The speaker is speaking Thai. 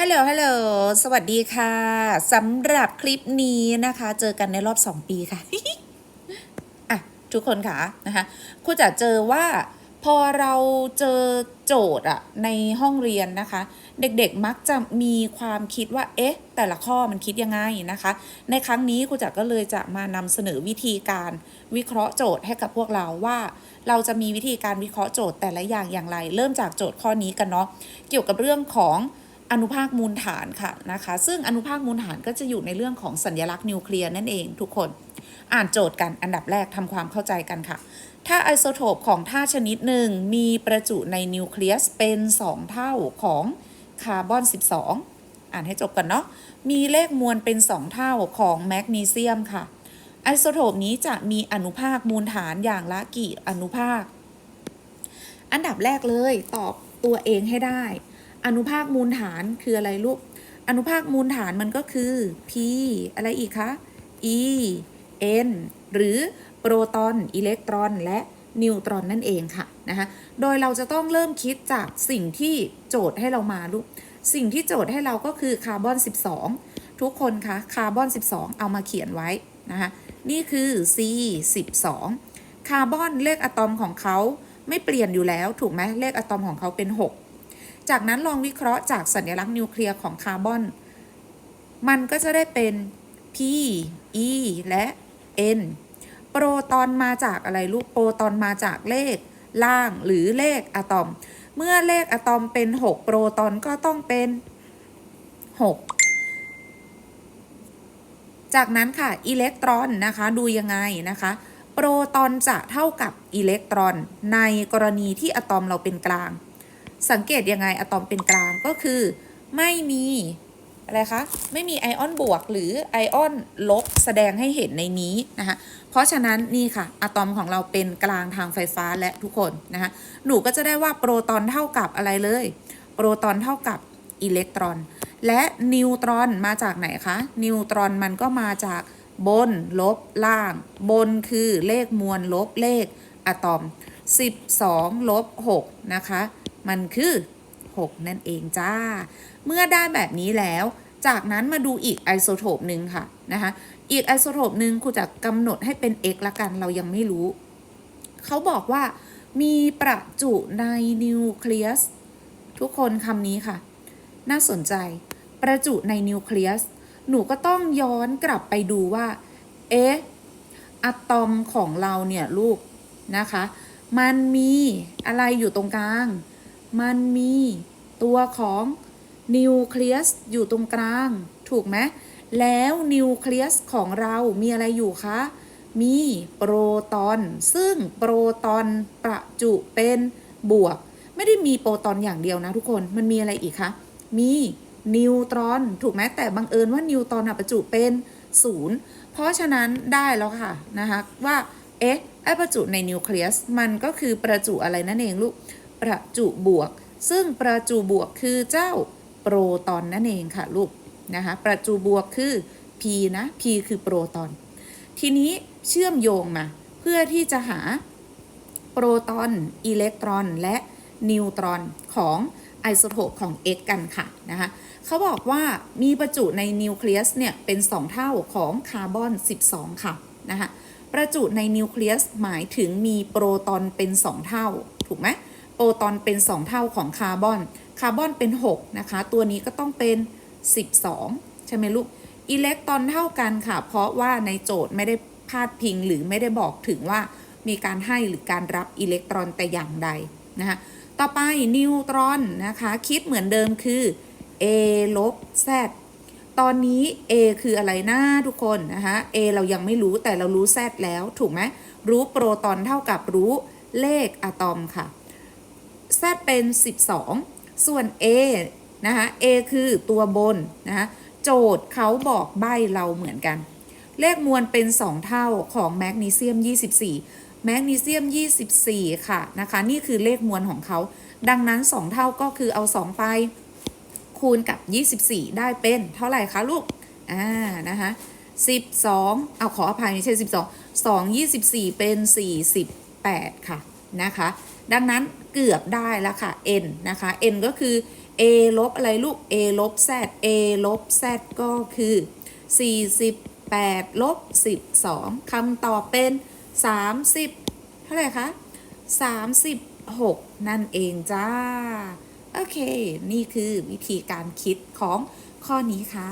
ฮัลโหล ฮัลโหล สวัสดีค่ะ สำหรับคลิปนี้นะคะ เจอกันในรอบ 2 ปีค่ะ อะ ทุกคนค่ะนะคะครูจะเจอว่าพอเราเจอโจทย์อะในห้องเรียนนะคะ เด็กๆมักจะมีความคิดว่า เอ๊ะ แต่ละข้อมันคิดยังไงนะคะ ในครั้งนี้ครูจักก็เลยจะมานำเสนอวิธีการวิเคราะห์โจทย์ให้กับพวกเราว่า เราจะมีวิธีการวิเคราะห์โจทย์แต่ละอย่างอย่างไร เริ่มจากโจทย์ข้อนี้กันเนาะเกี่ยวกับเรื่องของ อนุภาคมูลฐานค่ะนะคะ ซึ่งอนุภาคมูลฐานก็จะอยู่ในเรื่องของสัญลักษณ์นิวเคลียร์นั่นเองทุกคนอ่านโจทย์กันอันดับแรกทำความเข้าใจกันค่ะถ้าไอโซโทปของธาตุชนิดหนึ่งมีประจุในนิวเคลียสเป็น 2 เท่าของคาร์บอน 12 อ่านให้จบกันเนาะมีเลขมวลเป็น 2 เท่าของแมกนีเซียมค่ะ ไอโซโทปนี้จะมีอนุภาคมูลฐานอย่างละกี่อนุภาค อันดับแรกเลยตอบตัวเองให้ได้ อนุภาคมูลฐานคืออะไรลูก อนุภาคมูลฐานมันก็คือ p อะไรอีกคะ e n หรือโปรตอน อิเล็กตรอน และนิวตรอนนั่นเองค่ะนะคะโดยเราจะต้องเริ่มคิดจากสิ่งที่โจทย์ให้เรามาลูก สิ่งที่โจทย์ให้เราก็คือคาร์บอน 12 ทุกคนคะคาร์บอน 12 เอามาเขียนไว้นะคะนี่คือ C 12คาร์บอนเลขอะตอมของเขาไม่เปลี่ยนอยู่แล้วถูกไหมเลขอะตอมของเขาเป็น 6 จากนั้นลองวิเคราะห์จากสัญลักษณ์นิวเคลียร์ของคาร์บอน มันก็จะได้เป็น P E และ N โปรตอนมาจากอะไรลูก โปรตอนมาจากเลขล่างหรือเลขอะตอม เมื่อเลขอะตอมเป็น 6 โปรตอนก็ต้องเป็น 6 จากนั้นค่ะอิเล็กตรอนนะคะดูยังไงนะคะโปรตอนจะเท่ากับอิเล็กตรอน ในกรณีที่อะตอมเราเป็นกลาง สังเกตยังไงอะตอมเป็นกลางก็คือ ไม่มีอะไรคะ ไม่มีไอออนบวกหรือไอออนลบแสดงให้เห็นในนี้นะคะเพราะฉะนั้นนี่ค่ะอะตอมของเราเป็นกลางทางไฟฟ้าและทุกคนนะคะหนูก็จะได้ว่าโปรตอนเท่ากับอะไรเลย โปรตอนเท่ากับอิเล็กตรอน และนิวตรอนมาจากไหนคะ นิวตรอนมันก็มาจากบน ลบ ล่าง บนคือเลขมวลลบเลขอะตอม 12 ลบ 6 นะคะ มันคือ 6 นั่นเองจ้า เมื่อได้แบบนี้แล้ว จากนั้นมาดูอีกไอโซโทปหนึ่งค่ะนะคะ อีกไอโซโทปหนึ่งครูจะกำหนดให้เป็น x ละกันเรายังไม่รู้ เขาบอกว่ามีประจุในนิวเคลียสทุกคนคำนี้ค่ะ น่าสนใจ ประจุในนิวเคลียสหนูก็ต้องย้อนกลับไปดูว่า เอ๊ะอะตอมของเราเนี่ยลูกนะคะ มันมีอะไรอยู่ตรงกลาง มันมีตัวของนิวเคลียสอยู่ตรงกลาง ถูกไหมแล้วนิวเคลียสของเรามีอะไรอยู่คะ มีโปรตอน ซึ่งโปรตอนประจุเป็นบวก ไม่ได้มีโปรตอนอย่างเดียวนะทุกคน มันมีอะไรอีกคะ มีนิวตรอน ถูกไหมแต่บังเอิญว่านิวตรอนประจุเป็นศูนย์เพราะฉะนั้นได้แล้วค่ะนะคะว่า เอ๊ะไอประจุในนิวเคลียสมันก็คือประจุอะไรนั่นเองลูก ประจุบวก ซึ่งประจุบวกคือเจ้าโปรตอนนั่นเองค่ะลูกนะคะประจุบวกคือ P นะ P คือโปรตอน ทีนี้เชื่อมโยงมา เพื่อที่จะหาโปรตอนอิเล็กตรอน และนิวตรอนของไอโซโทปของ X กันค่ะนะคะเขาบอกว่ามีประจุในนิวเคลียสเนี่ยเป็น 2 เท่าของคาร์บอน 12 ค่ะนะคะประจุในนิวเคลียสหมายถึงมีโปรตอนเป็น 2 เท่า ถูกไหม โปรตอนเป็น 2 เท่าของคาร์บอน คาร์บอนเป็น 6 นะคะ ตัวนี้ก็ต้องเป็น 12 ใช่ไหมลูก อิเล็กตรอนเท่ากันค่ะ เพราะว่าในโจทย์ไม่ได้พาดพิงหรือไม่ได้บอกถึงว่ามีการให้หรือการรับอิเล็กตรอนแต่อย่างใดนะคะต่อไปนิวตรอนนะคะ คิดเหมือนเดิมคือ a ลบ z ตอนนี้ a คืออะไรนะทุกคนนะคะ a เรายังไม่รู้แต่เรารู้ z แล้วถูกไหมรู้โปรตอนเท่ากับรู้เลขอะตอมค่ะ z เป็น 12 ส่วน a นะคะ a คือตัวบนนะคะโจทย์เขาบอกใบเราเหมือนกัน เลขมวลเป็น 2 เท่าของแมกนีเซียม 24 แมกนีเซียม 24 ค่ะนะคะนี่คือเลขมวลของเขา ดังนั้น 2 เท่าก็คือเอา 2 ไป คูณกับ 24 ได้เป็นเท่าไหร่คะลูกอ่านะคะ12 เอาขออภัยไม่ใช่ 12 2 24 เป็น 48 ค่ะนะคะ ดังนั้นเกือบได้แล้วค่ะ n นะคะ n ก็คือ a ลบอะไรลูก a ลบ z a ลบ z ก็คือ 48ลบ12คำตอบเป็น 30 เท่าไหร่คะ 36 นั่นเองจ้า โอเค นี่คือวิธีการคิดของข้อนี้ค่ะ